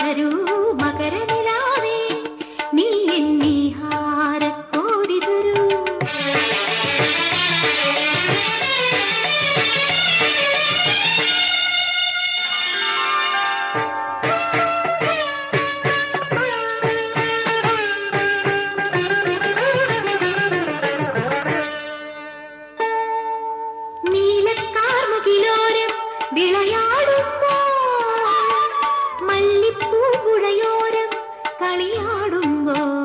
തരൂ മകര Oh.